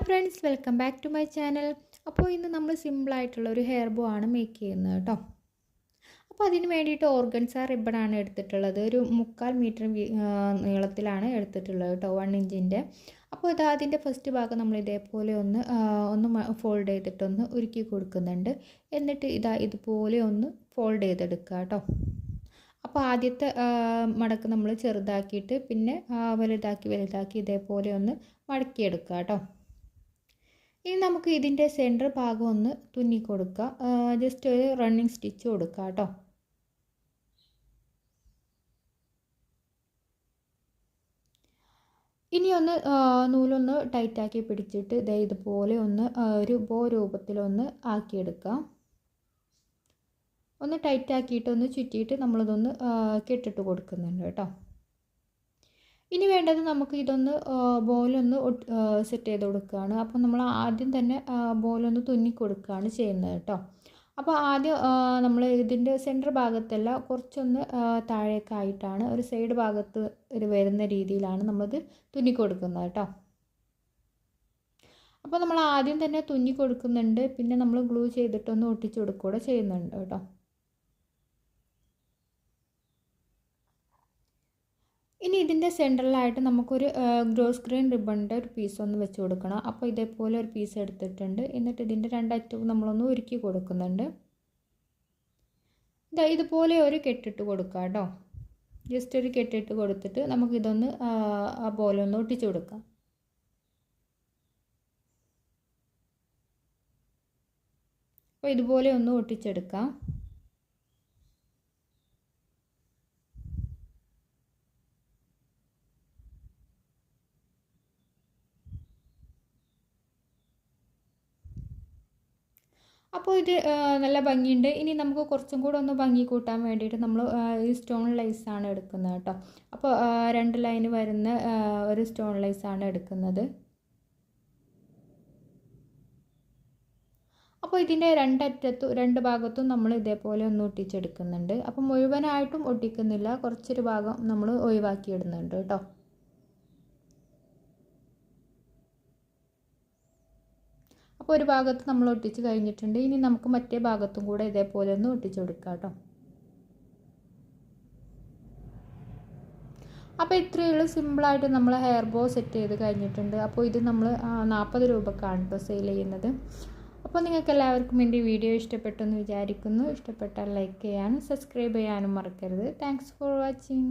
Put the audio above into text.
Hi friends welcome back to my channel അപ്പോൾ ഇന്ന് നമ്മൾ സിമ്പിളായിട്ടുള്ള ഒരു ഹെയർ ബോ ആണ് മേക്ക് ചെയ്യുന്നത് കേട്ടോ അപ്പോൾ അതിന് വേണ്ടിയിട്ട് ഓർഗൻസ റിബണാണ് എടുത്തിട്ടുള്ളത്. ഒരു മുക്കാൽ മീറ്റർ നീളത്തിലാണ് എടുത്തിട്ടുള്ളത് കേട്ടോ വൺ ഇഞ്ചിന്റെ അപ്പോൾ ഇത് അതിന്റെ ഫസ്റ്റ് ഭാഗം നമ്മൾ ഇതേപോലെ ഒന്ന് ഒന്ന് ഫോൾഡ് ചെയ്തിട്ടൊന്ന് ഉരുക്കി കൊടുക്കുന്നുണ്ട്. എന്നിട്ട് ഇതാ ഇതുപോലെ ഒന്ന് ഫോൾഡ് ചെയ്തെടുക്കുക കേട്ടോ അപ്പോൾ ആദ്യത്തെ മടക്ക് നമ്മൾ ചെറുതാക്കിയിട്ട് പിന്നെ വലുതാക്കി വലുതാക്കി ഇതേപോലെ ഒന്ന് മടക്കിയെടുക്കുക കേട്ടോ ഇനി നമുക്ക് ഇതിന്റെ സെന്റർ ഭാഗം ഒന്ന് തുന്നി കൊടുക്കാം. ജസ്റ്റ് ഒരു റണ്ണിങ് സ്റ്റിച്ച് കൊടുക്കുക കേട്ടോ. ഇനി ഒന്ന് നൂലൊന്ന് ടൈറ്റാക്കി പിടിച്ചിട്ട് ഇതേ ഇതുപോലെ ഒന്ന് ഒരു ബോ രൂപത്തിലൊന്ന് ആക്കിയെടുക്കാം. ഒന്ന് ടൈറ്റാക്കിയിട്ട് ഒന്ന് ചുറ്റിയിട്ട് നമ്മളിതൊന്ന് കെട്ടിട്ട് കൊടുക്കുന്നുണ്ട് കേട്ടോ. ഇനി വേണ്ടത് നമുക്ക് ഇതൊന്ന് ബോലൊന്ന് സെറ്റ് ചെയ്ത് കൊടുക്കുകയാണ്. അപ്പോൾ നമ്മൾ ആദ്യം തന്നെ ബോലൊന്ന് തുന്നി കൊടുക്കുകയാണ് ചെയ്യുന്നത് കേട്ടോ. അപ്പോൾ ആദ്യം നമ്മൾ ഇതിന്റെ സെന്റർ ഭാഗത്തല്ല കുറച്ചൊന്ന് താഴേക്കായിട്ടാണ് ഒരു സൈഡ് ഭാഗത്ത് ഒരു വരുന്ന രീതിയിലാണ് നമ്മളിത് തുന്നി കൊടുക്കുന്നത് കേട്ടോ. അപ്പോൾ നമ്മൾ ആദ്യം തന്നെ തുന്നി കൊടുക്കുന്നുണ്ട്. പിന്നെ നമ്മൾ ഗ്ലൂ ചെയ്തിട്ടൊന്ന് ഒട്ടിച്ചു കൊടുക്കുകയും ചെയ്യുന്നുണ്ട് കേട്ടോ. ഇനി ഇതിന്റെ സെന്ററിലായിട്ട് നമുക്കൊരു ഗ്രോസ് ഗ്രീൻ റിബണിന്റെ ഒരു പീസ് ഒന്ന് വെച്ച് കൊടുക്കണം. അപ്പോൾ ഇതേപോലെ ഒരു പീസ് എടുത്തിട്ടുണ്ട്. എന്നിട്ട് ഇതിന്റെ രണ്ടറ്റവും നമ്മളൊന്ന് ഒരുക്കി കൊടുക്കുന്നുണ്ട്. ഇതാ ഇതുപോലെ ഒരു കെട്ടിട്ട് കൊടുക്കുക കേട്ടോ. ജസ്റ്റ് ഒരു കെട്ടിട്ട് കൊടുത്തിട്ട് നമുക്കിതൊന്ന് ആ പോലെ ഒന്ന് ഒട്ടിച്ചു കൊടുക്കാം. അപ്പോൾ ഇതുപോലെ ഒന്ന് ഒട്ടിച്ചെടുക്കാം. അപ്പോൾ ഇത് നല്ല ഭംഗിയുണ്ട്. ഇനി നമുക്ക് കുറച്ചും കൂടെ ഒന്ന് ഭംഗി കൂട്ടാൻ വേണ്ടിയിട്ട് നമ്മൾ ഈ സ്റ്റോൺ ലൈസ് ആണ് എടുക്കുന്നത് കേട്ടോ. അപ്പോൾ രണ്ട് ലൈന് വരുന്ന ഒരു സ്റ്റോൺ ലൈസ് ആണ് എടുക്കുന്നത്. അപ്പോൾ ഇതിന്റെ രണ്ടറ്റത്തും രണ്ട് ഭാഗത്തും നമ്മൾ ഇതേപോലെ ഒന്ന് ഒട്ടിച്ചെടുക്കുന്നുണ്ട്. അപ്പോൾ മുഴുവനായിട്ടും ഒട്ടിക്കുന്നില്ല. കുറച്ചൊരു ഭാഗം നമ്മൾ ഒഴിവാക്കി ഇടുന്നുണ്ട് കേട്ടോ. അപ്പോൾ ഒരു ഭാഗത്ത് നമ്മൾ ഒട്ടിച്ച് കഴിഞ്ഞിട്ടുണ്ട്. ഇനി നമുക്ക് മറ്റേ ഭാഗത്തും കൂടെ ഇതേപോലെ ഒന്ന് ഒട്ടിച്ച് കൊടുക്കാം കേട്ടോ. അപ്പോൾ ഇത്രയുള്ള സിമ്പിളായിട്ട് നമ്മൾ ഹെയർ ബോ സെറ്റ് ചെയ്ത് കഴിഞ്ഞിട്ടുണ്ട്. അപ്പോൾ ഇത് നമ്മൾ നാൽപ്പത് രൂപക്കാണ് കേട്ടോ സെയിൽ ചെയ്യുന്നത്. അപ്പോൾ നിങ്ങൾക്ക് എല്ലാവർക്കും എന്റെ വീഡിയോ ഇഷ്ടപ്പെട്ടെന്ന് വിചാരിക്കുന്നു. ഇഷ്ടപ്പെട്ടാൽ ലൈക്ക് ചെയ്യാനും സബ്സ്ക്രൈബ് ചെയ്യാനും മറക്കരുത്. Thanks for watching